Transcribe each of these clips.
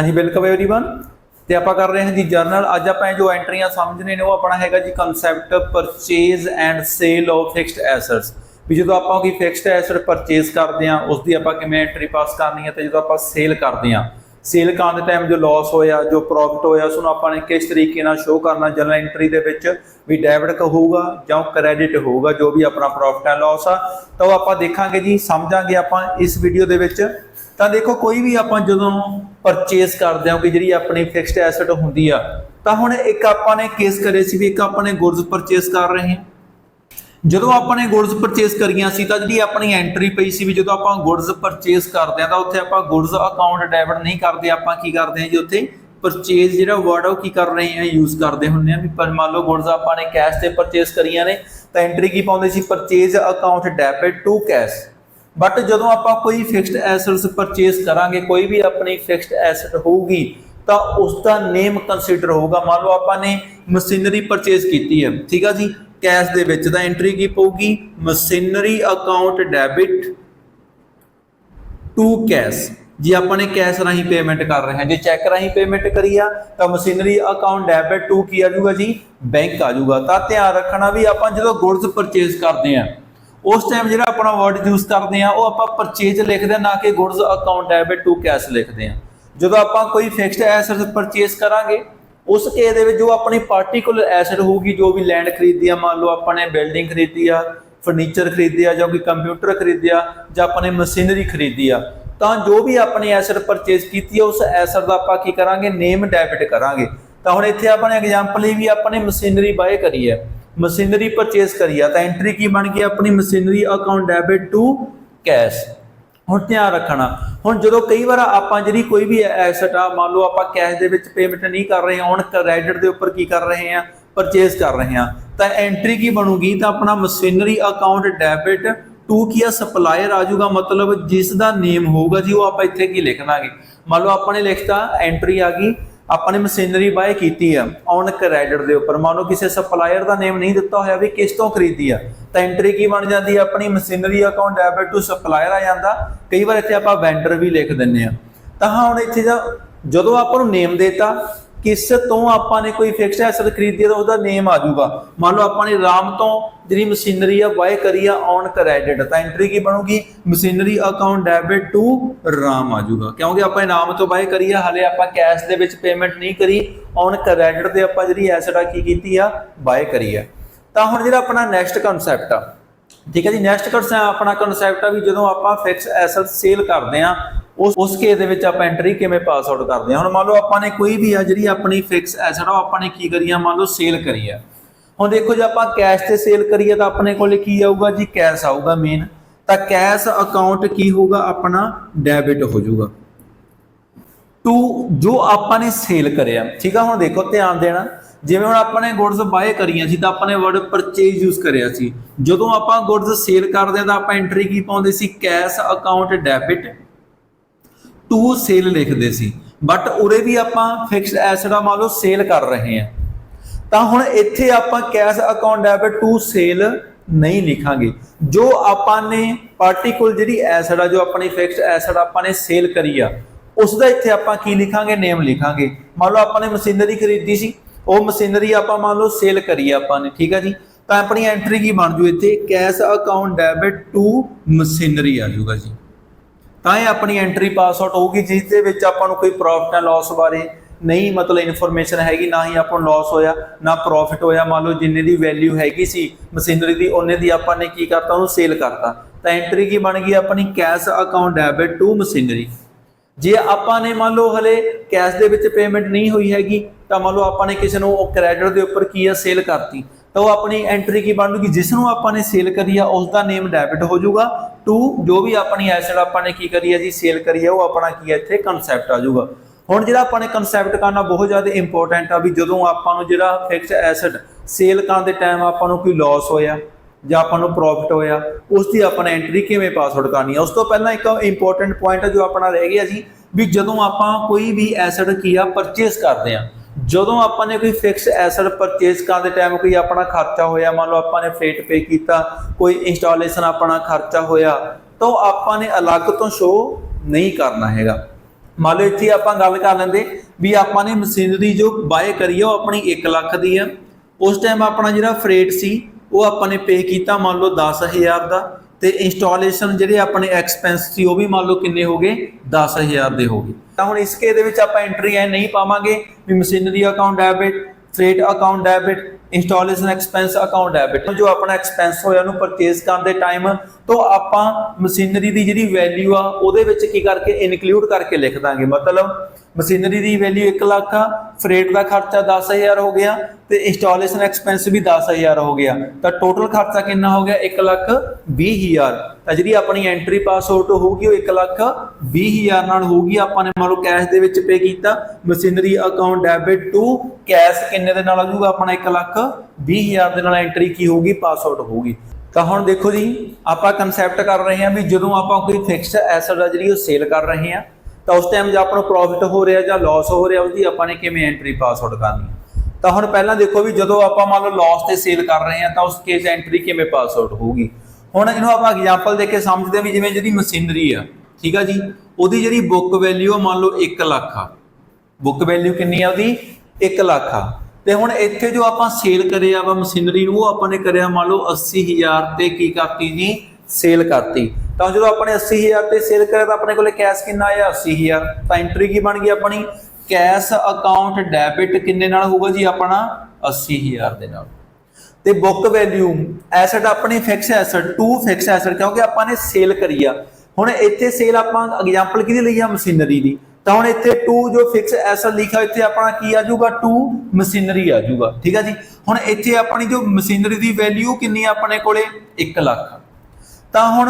ਹਾਂਜੀ welcome everyone ਤੇ ਆਪਾਂ ਕਰ ਰਹੇ ਹਾਂ ਜੀ ਜਰਨਲ ਅੱਜ ਆਪਾਂ ਇਹ ਜੋ ਐਂਟਰੀਆਂ ਸਮਝਣੇ ਨੇ ਉਹ ਆਪਣਾ ਹੈਗਾ ਜੀ concept purchase and sale of fixed assets ਵੀ ਜਦੋਂ ਆਪਾਂ ਕੋਈ ਫਿਕਸਡ ਐਸੈਟ ਪਰਚੇਜ਼ ਕਰਦੇ ਹਾਂ ਉਸ ਦੀ ਆਪਾਂ ਕਿਵੇਂ ਐਂਟਰੀ ਪਾਸ ਕਰਨੀ ਹੈ ਤੇ ਜਦੋਂ ਆਪਾਂ ਸੇਲ ਕਰਦੇ ਹਾਂ ਸੇਲ ਕਰਨ ਦੇ ਟਾਈਮ ਜੋ ਲਾਸ ਹੋਇਆ ਜੋ ਪ੍ਰੋਫਿਟ ਹੋਇਆ ਉਸ ਨੂੰ ਆਪਾਂ ਨੇ ਕਿਸ ਤਰੀਕੇ ਨਾਲ ਸ਼ੋ ਕਰਨਾ ਜਨਰਲ ਐਂਟਰੀ ਦੇ ਵਿੱਚ ਵੀ ਡੈਬਿਟ ਹੋਊਗਾ ਜਾਂ ਕ੍ਰੈਡਿਟ ਹੋਊਗਾ ਜੋ ਵੀ ਆਪਣਾ ਪ੍ਰੋਫਿਟ ਐਂਡ ਲਾਸ ਆ ਤਾਂ ਉਹ ਆਪਾਂ ਦੇਖਾਂਗੇ ਜੀ ਸਮਝਾਂਗੇ ਆਪਾਂ ਇਸ ਵੀਡੀਓ ਦੇ ਵਿੱਚ ਤਾਂ ਦੇਖੋ ਕੋਈ ਵੀ ਆਪਾਂ ਜਦੋਂ ਪਰਚੇਸ ਕਰਦੇ ਹਾਂ, ਕਿ ਜਿਹੜੀ ਆਪਣੀ ਫਿਕਸਡ ਐਸੈਟ ਹੁੰਦੀ ਆ, ਤਾਂ ਹੁਣ ਇੱਕ ਆਪਾਂ ਨੇ ਕੇਸ ਕਰੇ ਸੀ ਵੀ ਇੱਕ ਆਪਾਂ ਨੇ ਗੁੱਡਸ ਪਰਚੇਸ ਕਰ ਰਹੇ ਹਾਂ। ਜਦੋਂ ਆਪਾਂ ਨੇ ਗੁੱਡਸ ਪਰਚੇਸ ਕਰੀਆਂ ਸੀ, ਤਾਂ ਜਿਹੜੀ ਆਪਣੀ ਐਂਟਰੀ ਪਈ ਸੀ ਵੀ ਜਦੋਂ ਆਪਾਂ ਗੁੱਡਸ ਪਰਚੇਸ ਕਰਦੇ ਆ ਤਾਂ ਉੱਥੇ ਆਪਾਂ ਗੁੱਡਸ ਅਕਾਊਂਟ ਡੈਬਿਟ ਨਹੀਂ ਕਰਦੇ, ਆਪਾਂ ਕੀ ਕਰਦੇ ਹਾਂ ਜੀ ਉੱਥੇ? ਪਰਚੇਸ ਜਿਹੜਾ ਵਰਡ ਉਹ ਕੀ ਕਰ ਰਹੇ ਹਾਂ ਯੂਜ਼ ਕਰਦੇ ਹੁੰਦੇ ਆ ਵੀ ਪਰ ਮੰਨ ਲਓ ਗੁੱਡਸ ਆਪਾਂ ਨੇ ਕੈਸ਼ ਤੇ ਪਰਚੇਸ ਕਰੀਆਂ ਨੇ, ਤਾਂ ਐਂਟਰੀ ਕੀ ਪਾਉਂਦੇ ਸੀ? Purchase account debit to cash but ਜਦੋਂ ਆਪਾਂ ਕੋਈ ਫਿਕਸਡ ਐਸੈਟਸ ਪਰਚੇਸ ਕਰਾਂਗੇ, ਕੋਈ ਵੀ ਆਪਣੀ ਫਿਕਸਡ ਐਸੈਟ ਹੋਊਗੀ, ਤਾਂ ਉਸ ਦਾ ਨੇਮ ਕੰਸੀਡਰ ਹੋਊਗਾ। ਮੰਨ ਲਓ ਆਪਾਂ ਨੇ ਮਸ਼ੀਨਰੀ ਪਰਚੇਸ ਕੀਤੀ ਹੈ, ਠੀਕ ਆ ਜੀ? ਕੈਸ਼ ਦੇ ਵਿੱਚ ਤਾਂ ਐਂਟਰੀ ਕੀ ਪਊਗੀ? Machinery account debit to cash ਜੇ ਆਪਾਂ ਨੇ ਕੈਸ਼ ਰਾਹੀਂ ਪੇਮੈਂਟ ਕਰ ਰਹੇ ਹਾਂ, ਜੇ ਚੈੱਕ ਰਾਹੀਂ ਪੇਮੈਂਟ ਕਰੀ ਆ, ਤਾਂ ਮਸ਼ੀਨਰੀ ਅਕਾਊਂਟ ਡੈਬਿਟ ਟੂ ਕੀ ਆ ਜਾਊਗਾ ਜੀ? ਬੈਂਕ ਆ ਜਾਊਗਾ। ਤਾਂ ਧਿਆਨ ਰੱਖਣਾ ਵੀ ਆਪਾਂ ਜਦੋਂ ਗੁੱਡਸ ਪਰਚੇਸ ਕਰਦੇ ਆ ਉਸ ਟਾਈਮ ਜਿਹੜਾ ਆਪਣਾ ਵਰਡ ਯੂਜ਼ ਕਰਦੇ ਆ ਉਹ ਆਪਾਂ ਪਰਚੇਜ ਲਿਖਦੇ ਆ ਨਾ ਕਿ goods account debit to cash ਲਿਖਦੇ ਆ ਜਦੋਂ ਆਪਾਂ ਕੋਈ ਫਿਕਸਡ ਐਸੈਟ ਪਰਚੇਸ ਕਰਾਂਗੇ, ਉਸ ਕੇਸ ਦੇ ਵਿੱਚ ਜੋ ਆਪਣੀ ਪਾਰਟਿਕੂਲਰ ਐਸੈਟ ਹੋਊਗੀ, ਜੋ ਵੀ ਲੈਂਡ ਖਰੀਦੀ ਆ, ਮੰਨ ਲਓ ਆਪਾਂ ਨੇ ਬਿਲਡਿੰਗ ਖਰੀਦੀ ਆ ਫਰਨੀਚਰ ਖਰੀਦਿਆ ਜਾਂ ਕੋਈ ਕੰਪਿਊਟਰ ਖਰੀਦਿਆ ਜਾਂ ਆਪਾਂ ਨੇ ਮਸ਼ੀਨਰੀ ਖਰੀਦੀ ਆ, ਤਾਂ ਜੋ ਵੀ ਆਪਣੀ ਐਸੈਟ ਪਰਚੇਸ ਕੀਤੀ ਆ, ਉਸ ਐਸੈਟ ਦਾ ਆਪਾਂ ਕੀ ਕਰਾਂਗੇ ਨੇਮ ਡੈਬਿਟ ਕਰਾਂਗੇ। ਤਾਂ ਹੁਣ ਇੱਥੇ ਆਪਾਂ ਨੇ ਐਗਜ਼ਾਮਪਲ ਲਈ ਵੀ ਆਪਾਂ ਨੇ ਮਸ਼ੀਨਰੀ ਬਾਏ ਕਰੀ ਹੈ। ਮਸ਼ੀਨਰੀ ਪਰਚੇਸ ਕਰੀ ਆ, ਤਾਂ ਐਂਟਰੀ ਕੀ ਬਣ ਗਈ ਆਪਣੀ machinery account debit to cash ਹੁਣ ਧਿਆਨ ਰੱਖਣਾ, ਹੁਣ ਜਦੋਂ ਕਈ ਵਾਰ ਆਪਾਂ ਜਿਹੜੀ ਕੋਈ ਵੀ ਐਸੈਟ ਆ, ਮੰਨ ਲਓ ਆਪਾਂ ਕੈਸ਼ ਦੇ ਵਿੱਚ ਪੇਮੈਂਟ ਨਹੀਂ ਕਰ ਰਹੇ, ਹੁਣ ਕ੍ਰੈਡਿਟ ਦੇ ਉੱਪਰ ਕੀ ਕਰ ਰਹੇ ਹਾਂ ਪਰਚੇਸ ਕਰ ਰਹੇ ਹਾਂ ਤਾਂ ਐਂਟਰੀ ਕੀ ਬਣੂਗੀ? ਤਾਂ ਆਪਣਾ ਮਸ਼ੀਨਰੀ ਅਕਾਊਂਟ ਡੈਬਿਟ ਟੂ ਕੀ ਆ? ਸਪਲਾਇਰ ਆ ਜਾਊਗਾ, ਮਤਲਬ ਜਿਸ ਦਾ ਨੇਮ ਹੋਊਗਾ ਜੀ, ਉਹ ਆਪਾਂ ਇੱਥੇ ਕੀ ਲਿਖਣਾਗੇ? ਮੰਨ ਲਓ ਆਪਾਂ ਨੇ ਲਿਖਤਾ ਐਂਟਰੀ ਆ ਗਈ ਆਪਾਂ ਨੇ ਮਸ਼ੀਨਰੀ ਬਾਏ ਕੀਤੀ ਆ ਔਨ ਕ੍ਰੈਡਿਟ ਦੇ ਉੱਪਰ। ਮੰਨ ਲਓ ਕਿਸੇ ਸਪਲਾਇਰ ਦਾ ਨੇਮ ਨਹੀਂ ਦਿੱਤਾ ਹੋਇਆ ਵੀ ਕਿਸ ਤੋਂ ਖਰੀਦੀ ਆ, ਤਾਂ ਐਂਟਰੀ ਕੀ ਬਣ ਜਾਂਦੀ ਆ? ਆਪਣੀ machinery account debit to supplier ਆ ਜਾਂਦਾ। ਕਈ ਵਾਰ ਇੱਥੇ ਆਪਾਂ ਵੈਂਡਰ ਵੀ ਲਿਖ ਦਿੰਨੇ ਆ। ਤਾਂ ਹਾਂ, ਹੁਣ ਇੱਥੇ ਜਾ ਜਦੋਂ ਆਪਾਂ ਨੂੰ ਨੇਮ ਦੇਤਾ ਕਿਸ ਤੋਂ ਆਪਾਂ ਨੇ ਕੋਈ ਫਿਕਸਡ ਐਸੈਟ ਖਰੀਦੀ ਆ ਤਾਂ ਉਹਦਾ ਨੇਮ ਆ ਜਾਊਗਾ। ਮੰਨ ਲਓ ਆਪਾਂ ਨੇ ਰਾਮ ਤੋਂ ਜਿਹੜੀ ਮਸ਼ੀਨਰੀ ਆ ਬਾਏ ਕਰੀ ਆ ਔਨ ਕ੍ਰੈਡਿਟ ਤਾਂ ਐਂਟਰੀ ਕੀ ਬਣੂਗੀ? Machinery account debit to Ram ਆ ਜਾਊਗਾ। ਕਿਉਂਕਿ ਆਪਾਂ ਇਨਾਮ ਤੋਂ ਬਾਏ ਕਰੀ ਆ, ਹਲੇ ਆਪਾਂ ਕੈਸ਼ ਦੇ ਵਿੱਚ ਪੇਮੈਂਟ ਨਹੀਂ ਕਰੀ ਔਨ ਕ੍ਰੈਡਿਟ ਤੇ ਆਪਾਂ ਜਿਹੜੀ ਐਸਟ ਆ, ਕੀ ਕੀਤੀ ਆ? ਬਾਏ ਕਰੀ ਆ। ਤਾਂ ਹੁਣ ਜਿਹੜਾ ਆਪਣਾ ਨੈਕਸਟ ਕਨਸੈਪਟ ਆ, ਠੀਕ ਹੈ ਜੀ? ਨੈਕਸਟ ਕਨਸੈਪਟ ਆਪਣਾ ਕਨਸੈਪਟ ਆ ਵੀ ਜਦੋਂ ਆਪਾਂ ਫਿਕਸ ਐਸੈਟ ਸੇਲ ਕਰਦੇ ਆ ਉਸ ਉਸ ਕੇਸ ਦੇ ਵਿੱਚ ਆਪਾਂ ਐਂਟਰੀ ਕਿਵੇਂ ਪਾਸ ਆਊਟ ਕਰਦੇ ਆ ਹੁਣ ਮੰਨ ਲਓ ਆਪਾਂ ਨੇ ਕੋਈ ਵੀ ਆ ਜਿਹੜੀ ਆਪਣੀ ਫਿਕਸ ਐਸੈਟ ਆ ਆਪਾਂ ਨੇ ਕੀ ਕਰੀ ਮੰਨ ਲਓ ਸੇਲ ਕਰੀ ਆ। ਹੁਣ ਦੇਖੋ ਜੇ ਆਪਾਂ ਕੈਸ਼ ਤੇ ਸੇਲ ਕਰੀਏ ਤਾਂ ਆਪਣੇ ਕੋਲੇ ਕੀ ਆਊਗਾ ਜੀ? ਕੈਸ਼ ਆਊਗਾ ਮੇਨ ਤਾਂ ਕੈਸ਼ ਅਕਾਊਂਟ ਕੀ ਹੋਊਗਾ? ਆਪਣਾ ਡੈਬਿਟ ਹੋ ਜਾਊਗਾ। ਟੂ ਜੋ ਆਪਾਂ ਨੇ ਸੇਲ ਕਰਿਆ, ਠੀਕ ਆ? ਹੁਣ ਦੇਖੋ ਧਿਆਨ ਦੇਣਾ। ਜਿਵੇਂ ਹੁਣ ਆਪਾਂ ਨੇ ਗੁੱਡਸ ਬਾਏ ਕਰੀਆਂ ਸੀ ਤਾਂ ਆਪਾਂ ਨੇ ਵਰਡ ਪਰਚੇਜ ਯੂਜ਼ ਕਰਿਆ ਸੀ। ਜਦੋਂ ਆਪਾਂ ਗੁੱਡਸ ਸੇਲ ਕਰਦੇ ਆ ਤਾਂ ਆਪਾਂ ਐਂਟਰੀ ਕੀ ਪਾਉਂਦੇ ਸੀ? Cash account debit to sale ਲਿਖਦੇ ਸੀ ਬਟ ਉਰੇ ਵੀ ਆਪਾਂ ਫਿਕਸਡ ਐਸਟ ਆ ਮੰਨ ਲਓ ਸੇਲ ਕਰ ਰਹੇ ਆ ਤਾਂ ਹੁਣ ਇੱਥੇ ਆਪਾਂ cash account debit to sale ਨਹੀਂ ਲਿਖਾਂਗੇ। ਜੋ ਆਪਾਂ ਨੇ ਪਾਰਟਿਕੂਲ ਜਿਹੜੀ ਐਸਟ ਆ, ਜੋ ਆਪਣੀ ਫਿਕਸਡ ਐਸਟ ਆਪਾਂ ਨੇ ਸੇਲ ਕਰੀ ਆ, ਉਸ ਦਾ ਇੱਥੇ ਆਪਾਂ ਕੀ ਲਿਖਾਂਗੇ? ਨੇਮ ਲਿਖਾਂਗੇ। ਮੰਨ ਲਓ ਆਪਾਂ ਨੇ ਮਸ਼ੀਨਰੀ ਖਰੀਦੀ ਸੀ, ਉਹ ਮਸ਼ੀਨਰੀ ਆਪਾਂ ਮੰਨ ਲਓ ਸੇਲ ਕਰੀ ਆਪਾਂ ਨੇ, ਠੀਕ ਆ ਜੀ? ਤਾਂ ਆਪਣੀ ਐਂਟਰੀ ਕੀ ਬਣ ਜੂ ਇੱਥੇ? Cash account debit to machinery ਆ ਜੂਗਾ ਜੀ। ਤਾਂ ਇਹ ਆਪਣੀ ਐਂਟਰੀ ਪਾਸ ਆਊਟ ਹੋਊਗੀ ਜਿਸ ਦੇ ਵਿੱਚ ਆਪਾਂ ਨੂੰ ਕੋਈ ਪ੍ਰੋਫਿਟ ਐਂਡ ਲਾਸ ਬਾਰੇ ਨਹੀਂ ਮਤਲਬ ਇਨਫੋਰਮੇਸ਼ਨ ਹੈਗੀ, ਨਾ ਹੀ ਆਪਾਂ ਨੂੰ ਲਾਸ ਹੋਇਆ, ਨਾ ਪ੍ਰੋਫਿਟ ਹੋਇਆ। ਮੰਨ ਲਓ ਜਿੰਨੇ ਦੀ ਵੈਲਿਊ ਹੈਗੀ ਸੀ ਮਸ਼ੀਨਰੀ ਦੀ, ਉਹਨੇ ਦੀ ਆਪਾਂ ਨੇ ਕੀ ਕਰਤਾ, ਉਹਨੂੰ ਸੇਲ ਕਰਤਾ। ਤਾਂ ਐਂਟਰੀ ਕੀ ਬਣ ਗਈ ਆਪਣੀ cash account debit to machinery ਜੇ ਆਪਾਂ ਨੇ ਮੰਨ ਲਓ ਹਲੇ ਕੈਸ਼ ਦੇ ਵਿੱਚ ਪੇਮੈਂਟ ਨਹੀਂ ਹੋਈ ਹੈਗੀ, ਤਾਂ ਮੰਨ ਲਓ ਆਪਾਂ ਨੇ ਕਿਸੇ ਨੂੰ ਉਹ ਕ੍ਰੈਡਿਟ ਦੇ ਉੱਪਰ ਕੀ ਆ ਸੇਲ ਕਰਤੀ। ਤਾਂ ਉਹ ਆਪਣੀ ਐਂਟਰੀ ਕੀ ਬਣ ਜੂਗੀ, ਜਿਸ ਨੂੰ ਆਪਾਂ ਨੇ ਸੇਲ ਕਰੀ ਆ ਉਸ ਦਾ ਨੇਮ ਡੈਬਿਟ ਹੋ ਜਾਊਗਾ ਟੂ, ਜੋ ਵੀ ਆਪਣੀ ਐਸੈਟ ਆਪਾਂ ਨੇ ਕੀ ਕਰੀ ਆ ਜੀ ਸੇਲ ਕਰੀ ਆ ਉਹ ਆਪਣਾ ਕੀ ਆ ਇੱਥੇ ਕਨਸੈਪਟ ਆ ਜਾਊਗਾ। ਹੁਣ ਜਿਹੜਾ ਆਪਾਂ ਨੇ ਕਨਸੈਪਟ ਕਰਨਾ ਬਹੁਤ ਜ਼ਿਆਦਾ ਇੰਪੋਰਟੈਂਟ ਆ ਵੀ ਜਦੋਂ ਆਪਾਂ ਨੂੰ ਜਿਹੜਾ ਫਿਕਸਡ ਐਸਟ ਸੇਲ ਕਰਨ ਦੇ ਟਾਈਮ ਆਪਾਂ ਨੂੰ ਕੋਈ ਲਾਸ ਹੋਇਆ ਜਾਂ ਆਪਾਂ ਨੂੰ ਪ੍ਰੋਫਿਟ ਹੋਇਆ ਉਸ ਦੀ ਆਪਾਂ ਐਂਟਰੀ ਕਿਵੇਂ ਪਾਸਵਰਡ ਕਰਨੀ ਹੈ। ਉਸ ਤੋਂ ਪਹਿਲਾਂ ਇੱਕ ਇੰਪੋਰਟੈਂਟ ਪੁਆਇੰਟ ਜੋ ਆਪਣਾ ਰਹਿ ਗਿਆ ਜੀ, ਵੀ ਜਦੋਂ ਆਪਾਂ ਕੋਈ ਵੀ ਐਸੈਟ ਕੀ ਆ ਪਰਚੇਸ ਕਰਦੇ ਆ ਜਦੋਂ ਆਪਾਂ ਨੇ ਕੋਈ ਫਿਕਸ ਐਸੈਟ ਪਰਚੇਸ ਕਰਨ ਦੇ ਟਾਈਮ ਕੋਈ ਆਪਣਾ ਖਰਚਾ ਹੋਇਆ, ਮੰਨ ਲਓ ਆਪਾਂ ਨੇ ਫਰੇਟ ਪੇ ਕੀਤਾ, ਕੋਈ ਇੰਸਟਾਲੇਸ਼ਨ ਆਪਣਾ ਖਰਚਾ ਹੋਇਆ, ਤਾਂ ਉਹ ਆਪਾਂ ਨੇ ਅਲੱਗ ਤੋਂ ਸ਼ੋ ਨਹੀਂ ਕਰਨਾ ਹੈਗਾ। ਮੰਨ ਲਓ ਇੱਥੇ ਆਪਾਂ ਗੱਲ ਕਰ ਲੈਂਦੇ ਵੀ ਆਪਾਂ ਨੇ ਮਸ਼ੀਨਰੀ ਜੋ ਬਾਏ ਕਰੀ ਆ, ਉਹ ਆਪਣੀ 1 ਲੱਖ ਦੀ ਆ। ਉਸ ਟਾਈਮ ਆਪਣਾ ਜਿਹੜਾ ਫਰੇਟ ਸੀ, ਉਹ ਆਪਾਂ ਨੇ ਪੇ ਕੀਤਾ ਮੰਨ ਲਓ 10000 ਦਾ। ਤੇ ਇੰਸਟਾਲੇਸ਼ਨ ਜਿਹੜੇ ਆਪਣੇ ਐਕਸਪੈਂਸ ਸੀ, ਉਹ ਵੀ ਮੰਨ ਲਓ ਕਿੰਨੇ ਹੋ ਗਏ? 10000 ਦੇ ਹੋ ਗਏ। ਤਾਂ ਹੁਣ ਇਸ ਕੇ ਦੇ ਵਿੱਚ ਆਪਾਂ ਐਂਟਰੀ ਐ ਨਹੀਂ ਪਾਵਾਂਗੇ, ਵੀ machinery account debit freight account debit installation expense account debit ਜੋ ਆਪਣਾ ਐਕਸਪੈਂਸ ਹੋਇਆ ਉਹਨੂੰ ਪਰਚੇਸ ਕਰਨ ਦੇ ਟਾਈਮ ਤੋਂ ਆਪਾਂ ਮਸ਼ੀਨਰੀ ਦੀ ਜਿਹੜੀ ਵੈਲਿਊ ਆ, ਉਹਦੇ ਵਿੱਚ ਕੀ ਕਰਕੇ ਇਨਕਲੂਡ ਕਰਕੇ ਲਿਖ ਦਾਂਗੇ। ਮਤਲਬ ਮਸ਼ੀਨਰੀ ਦੀ ਵੈਲਿਊ 1 ਲੱਖ ਆ ਫਰੇਟ ਦਾ ਖਰਚਾ 10000 ਹੋ ਗਿਆ ਤੇ ਇੰਸਟਾਲੇਸ਼ਨ ਐਕਸਪੈਂਸ ਵੀ 10000 ਹੋ ਗਿਆ। ਤਾਂ ਟੋਟਲ ਖਰਚਾ ਕਿੰਨਾ ਹੋ ਗਿਆ? 1 ਲੱਖ 20000 ਤਾਂ ਜਿਹੜੀ ਆਪਣੀ ਐਂਟਰੀ ਪਾਸ ਆਊਟ ਹੋਊਗੀ, ਉਹ 1 ਲੱਖ 20000 ਨਾਲ ਹੋਊਗੀ। ਆਪਾਂ ਨੇ ਮੰਨ ਲਓ ਕੈਸ਼ ਦੇ ਵਿੱਚ ਪੇ ਕੀਤਾ। Machinery account debit to cash ਕਿੰਨੇ ਦੇ ਨਾਲ ਆ ਜਾਊਗਾ? ਆਪਣਾ 1 ਲੱਖ 20000 ਦੇ ਨਾਲ ਐਂਟਰੀ ਕੀ ਹੋਊਗੀ? ਪਾਸ ਆਊਟ ਹੋਊਗੀ। ਤਾਂ ਹੁਣ ਦੇਖੋ ਜੀ, ਆਪਾਂ ਕਨਸੈਪਟ ਕਰ ਰਹੇ ਹਾਂ ਵੀ ਜਦੋਂ ਆਪਾਂ ਕੋਈ ਫਿਕਸਡ ਐਸਟ ਆ ਜਿਹੜੀ ਉਹ ਸੇਲ ਕਰ ਰਹੇ ਹਾਂ, ਤਾਂ ਉਸ ਟਾਈਮ ਜੇ ਆਪਾਂ ਨੂੰ ਪ੍ਰੋਫਿਟ ਹੋ ਰਿਹਾ ਜਾਂ ਲਾਸ ਹੋ ਰਿਹਾ, ਉਹਦੀ ਆਪਾਂ ਨੇ ਕਿਵੇਂ ਐਂਟਰੀ ਪਾਸ ਆਊਟ ਕਰਨੀ ਤਾਂ ਹੁਣ ਪਹਿਲਾਂ ਦੇਖੋ ਵੀ ਜਦੋਂ ਆਪਾਂ ਮੰਨ ਲਓ ਲਾਸ ਤੇ ਸੇਲ ਕਰ ਰਹੇ ਹਾਂ, ਤਾਂ ਉਸ ਕੇਸ ਐਂਟਰੀ ਕਿਵੇਂ ਪਾਸ ਆਊਟ ਹੋਊਗੀ? ਹੁਣ ਇਹਨੂੰ ਆਪਾਂ ਐਗਜ਼ਾਮਪਲ ਦੇ ਕੇ ਸਮਝਦੇ ਹਾਂ ਵੀ ਜਿਵੇਂ ਜਿਹੜੀ ਮਸ਼ੀਨਰੀ ਆ, ਠੀਕ ਆ ਜੀ, ਉਹਦੀ ਜਿਹੜੀ ਬੁੱਕ ਵੈਲਿਊ ਮੰਨ ਲਓ 1 ਲੱਖ ਆ। ਬੁੱਕ ਵੈਲਿਊ ਕਿੰਨੀ ਆ ਉਹਦੀ? 1 ਲੱਖ ਆ। ਤੇ ਹੁਣ ਇੱਥੇ ਜੋ ਆਪਾਂ ਸੇਲ ਕਰਿਆ ਵਾ ਮਸ਼ੀਨਰੀ ਨੂੰ, ਉਹ ਆਪਾਂ ਨੇ ਕਰਿਆ ਮੰਨ ਲਓ 80000 ਤੇ ਕੀ ਕਰਤੀ ਜੀ? ਸੇਲ ਕਰਤੀ। ਤਾਂ ਜਦੋਂ ਆਪਾਂ 80000 ਤੇ ਸੇਲ ਕਰਿਆ ਤਾਂ ਆਪਣੇ ਕੋਲੇ ਕੈਸ਼ ਕਿੰਨਾ ਆਇਆ? 80000 ਤਾਂ ਐਂਟਰੀ ਕੀ ਬਣ ਗਈ ਆਪਣੀ? ਕੈਸ਼ ਅਕਾਊਂਟ ਡੈਬਿਟ ਕਿੰਨੇ ਨਾਲ ਹੋਊਗਾ ਜੀ ਆਪਣਾ? 80000 ਦੇ ਨਾਲ। ਤੇ ਬੁੱਕ ਵੈਲਿਊ ਐਸੈਟ ਆਪਣੀ fix asset to fix asset ਕਿਉਂਕਿ ਆਪਾਂ ਨੇ ਸੇਲ ਕਰੀ ਆ। ਹੁਣ ਇੱਥੇ ਸੇਲ ਆਪਾਂ ਐਗਜ਼ਾਮਪਲ ਕਿਹਦੀ ਲਈ ਆ? ਮਸ਼ੀਨਰੀ ਦੀ। ਤਾਂ ਹੁਣ ਇੱਥੇ ਟੂ ਜੋ ਫਿਕਸ ਐਸੈਟ ਲਿਖਿਆ ਇੱਥੇ ਆਪਣਾ ਕੀ ਆ ਜਾਊਗਾ? ਟੂ ਮਸ਼ੀਨਰੀ ਆ ਜਾਊਗਾ। ਠੀਕ ਆ ਜੀ? ਹੁਣ ਇੱਥੇ ਆਪਣੀ ਜੋ ਮਸ਼ੀਨਰੀ ਦੀ ਵੈਲਿਊ ਕਿੰਨੀ ਆ ਆਪਣੇ ਕੋਲੇ? 1 ਲੱਖ। ਤਾਂ ਹੁਣ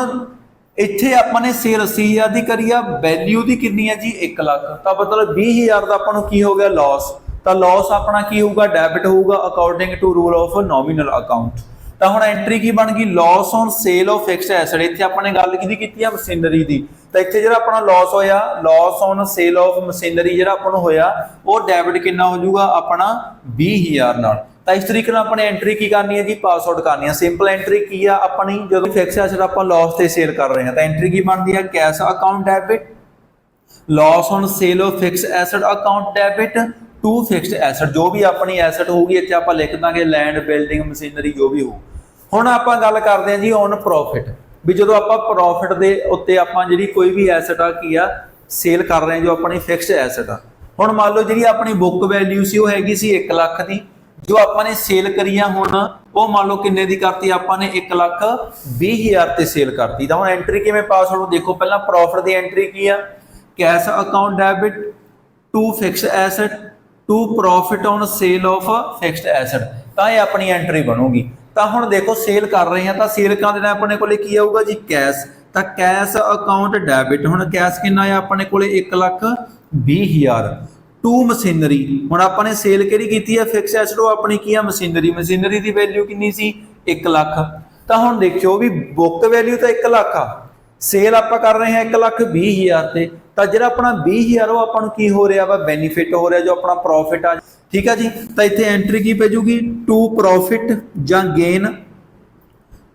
ਇੱਥੇ ਆਪਾਂ ਨੇ ਸੇਲ 80000 ਦੀ ਕਰੀ ਆ ਵੈਲਿਊ ਦੀ ਕਿੰਨੀ ਆ ਜੀ? 1 ਲੱਖ। ਤਾਂ ਮਤਲਬ 20000 ਦਾ ਆਪਾਂ ਨੂੰ ਕੀ ਹੋ ਗਿਆ? ਲਾਸ ਤਾਂ ਲਾਸ ਆਪਣਾ ਕੀ ਹੋਊਗਾ? ਡੈਬਿਟ ਹੋਊਗਾ according to rule of nominal account ਤਾਂ ਹੁਣ ਐਂਟਰੀ ਕੀ ਬਣ ਗਈ? Loss on sale of fixed asset ਇੱਥੇ ਆਪਾਂ ਨੇ ਗੱਲ ਕਿਹਦੀ ਕੀਤੀ ਆ? ਮਸ਼ੀਨਰੀ ਦੀ। ਤਾਂ ਇੱਥੇ ਜਿਹੜਾ ਆਪਣਾ ਲਾਸ ਹੋਇਆ loss on sale of machinery ਜਿਹੜਾ ਆਪਾਂ ਨੂੰ ਹੋਇਆ, ਉਹ ਡੈਬਿਟ ਕਿੰਨਾ ਹੋ ਜਾਊਗਾ? ਆਪਣਾ 20000 ਨਾਲ। ਤਾਂ ਇਸ ਤਰੀਕੇ ਨਾਲ ਆਪਣੇ ਐਂਟਰੀ ਕੀ ਕਰਨੀ ਹੈ ਜੀ? ਪਾਸ ਕਰਨੀ ਹੈ। ਸਿੰਪਲ ਐਂਟਰੀ ਕੀ ਆ ਆਪਣੀ? ਜਦੋਂ ਫਿਕਸ ਐਸਟ ਆਪਾਂ ਲਾਸ ਤੇ ਸੇਲ ਕਰ ਰਹੇ ਹਾਂ, ਤਾਂ ਐਂਟਰੀ ਕੀ ਬਣਦੀ ਹੈ? Cash account debit loss on sale of fix asset account debit to fixed asset ਜੋ ਵੀ ਆਪਣੀ ਐਸਟ ਹੋਊਗੀ, ਇੱਥੇ ਆਪਾਂ ਲਿਖ ਦਾਂਗੇ ਲੈਂਡ ਬਿਲਡਿੰਗ ਮਸ਼ੀਨਰੀ ਜੋ ਵੀ ਹੋ ਹੁਣ ਆਪਾਂ ਗੱਲ ਕਰਦੇ ਹਾਂ ਜੀ ਔਨ ਪ੍ਰੋਫਿਟ ਵੀ ਜਦੋਂ ਆਪਾਂ ਪ੍ਰੋਫਿਟ ਦੇ ਉੱਤੇ ਆਪਾਂ ਜਿਹੜੀ ਕੋਈ ਵੀ ਐਸਟ ਆ, ਕੀ ਆ ਸੇਲ ਕਰ ਰਹੇ ਜੋ ਆਪਣੀ ਫਿਕਸਡ ਐਸਟ ਆ। ਹੁਣ ਮੰਨ ਲਓ ਜਿਹੜੀ ਆਪਣੀ ਬੁੱਕ ਵੈਲਿਊ ਸੀ, ਉਹ ਹੈਗੀ ਸੀ 1 ਲੱਖ ਦੀ। ਜੋ ਆਪਾਂ ਨੇ ਸੇਲ ਕਰੀ ਆ ਹੁਣ, ਉਹ ਮੰਨ ਲਓ ਕਿੰਨੇ ਦੀ ਕਰਤੀ, ਆਪਾਂ ਨੇ 1 ਲੱਖ 20000 ਤੇ ਸੇਲ ਕਰਤੀ। ਤਾਂ ਹੁਣ ਐਂਟਰੀ ਕਿਵੇਂ ਪਾਸ ਹੋਣੀ ਦੇਖੋ, ਪਹਿਲਾਂ ਪ੍ਰੋਫਿਟ ਦੀ ਐਂਟਰੀ ਕੀ ਆ? Cash account debit to fixed asset to profit on sale of fixed asset ਤਾਂ ਇਹ ਆਪਣੀ ਐਂਟਰੀ ਬਣੂਗੀ। ਤਾਂ ਹੁਣ ਦੇਖੋ ਸੇਲ ਕਰ ਰਹੇ ਹਾਂ ਤਾਂ ਸੇਲ ਕਰਨ ਦੇ ਨਾਲ ਆਪਣੇ ਕੋਲੇ ਕੀ ਆਊਗਾ ਜੀ? ਕੈਸ਼ ਤਾਂ ਕੈਸ਼ ਅਕਾਊਂਟ ਡੈਬਿਟ ਹੁਣ ਕੈਸ਼ ਕਿੰਨਾ ਆ ਆਪਣੇ ਕੋਲੇ? 1 ਲੱਖ 20000 ਟੂ ਮਸ਼ੀਨਰੀ ਹੁਣ ਆਪਾਂ ਨੇ ਸੇਲ ਕਿਹੜੀ ਕੀਤੀ ਹੈ ਫਿਕਸ ਐਸਟ ਉਹ ਆਪਣੀ ਕੀ ਆ? ਮਸ਼ੀਨਰੀ ਮਸ਼ੀਨਰੀ ਦੀ ਵੈਲਿਊ ਕਿੰਨੀ ਸੀ? 1 ਲੱਖ। ਤਾਂ ਹੁਣ ਦੇਖਿਓ ਵੀ ਬੁੱਕ ਵੈਲਿਊ ਤਾਂ 1 ਲੱਖ ਆ। ਸੇਲ ਆਪਾਂ ਕਰ ਰਹੇ ਹਾਂ 1 ਲੱਖ 20000 ਤੇ। ਤਾਂ ਜਿਹੜਾ ਆਪਣਾ 20000 ਉਹ ਆਪਾਂ ਨੂੰ ਕੀ ਹੋ ਰਿਹਾ ਵਾ? ਬੈਨੀਫਿਟ ਹੋ ਰਿਹਾ ਜੋ ਆਪਣਾ ਪ੍ਰੋਫਿਟ ਆ। ਠੀਕ ਆ ਜੀ? ਤਾਂ ਇੱਥੇ ਐਂਟਰੀ ਕੀ ਪੈਜੂਗੀ ਟੂ ਪ੍ਰੋਫਿਟ ਜਾਂ gain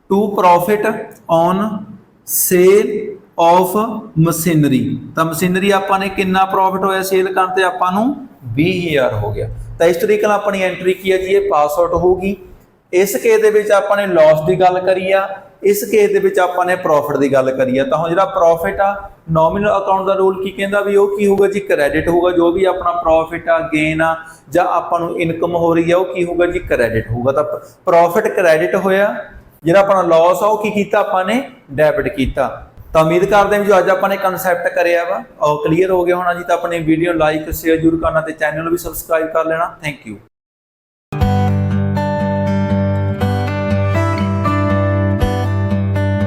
to profit on sale of machinery ਤਾਂ ਮਸ਼ੀਨਰੀ ਆਪਾਂ ਨੇ ਕਿੰਨਾ ਪ੍ਰੋਫਿਟ ਹੋਇਆ ਸੇਲ ਕਰਨ ਤੇ ਆਪਾਂ ਨੂੰ? 20000 ਹੋ ਗਿਆ। ਤਾਂ ਇਸ ਤਰੀਕੇ ਨਾਲ ਆਪਣੀ ਐਂਟਰੀ ਕੀ ਹੈ ਜੀ? ਇਹ ਪਾਸ ਆਊਟ ਹੋਊਗੀ। ਇਸ ਕੇਸ ਦੇ ਵਿੱਚ ਆਪਾਂ ਨੇ ਲਾਸ ਦੀ ਗੱਲ ਕਰੀ ਆ। ਇਸ ਕੇਸ ਦੇ ਵਿੱਚ ਆਪਾਂ ਨੇ ਪ੍ਰੋਫਿਟ ਦੀ ਗੱਲ ਕਰੀ ਆ ਤਾਂ ਹੁਣ ਜਿਹੜਾ ਪ੍ਰੋਫਿਟ ਆ ਨੋਮੀਨਲ ਅਕਾਊਂਟ ਦਾ ਰੂਲ ਕੀ ਕਹਿੰਦਾ ਵੀ ਉਹ ਕੀ ਹੋਊਗਾ ਜੀ? ਕ੍ਰੈਡਿਟ ਹੋਊਗਾ, ਜੋ ਵੀ ਆਪਣਾ ਪ੍ਰੋਫਿਟ ਆ ਗੇਨ ਆ ਜਾਂ ਆਪਾਂ ਨੂੰ ਇਨਕਮ ਹੋ ਰਹੀ ਆ, ਉਹ ਕੀ ਹੋਊਗਾ ਜੀ? ਕ੍ਰੈਡਿਟ ਹੋਊਗਾ। ਤਾਂ ਪ੍ਰੋਫਿਟ ਕ੍ਰੈਡਿਟ ਹੋਇਆ, ਜਿਹੜਾ ਆਪਣਾ ਲਾਸ ਆ, ਉਹ ਕੀ ਕੀਤਾ ਆਪਾਂ ਨੇ? ਡੈਬਿਟ ਕੀਤਾ। ਤਾਂ ਉਮੀਦ ਕਰਦੇ ਹਾਂ ਵੀ ਜੋ ਅੱਜ ਆਪਾਂ ਨੇ ਕਨਸੈਪਟ ਕਰਿਆ ਵਾ, ਉਹ ਕਲੀਅਰ ਹੋ ਗਿਆ ਹੋਣਾ ਜੀ। ਤਾਂ ਆਪਣੀ ਵੀਡੀਓ ਲਾਈਕ ਸ਼ੇਅਰ ਜ਼ਰੂਰ ਕਰਨਾ ਤੇ ਚੈਨਲ ਨੂੰ ਵੀ ਸਬਸਕ੍ਰਾਈਬ ਕਰ ਲੈਣਾ। Thank you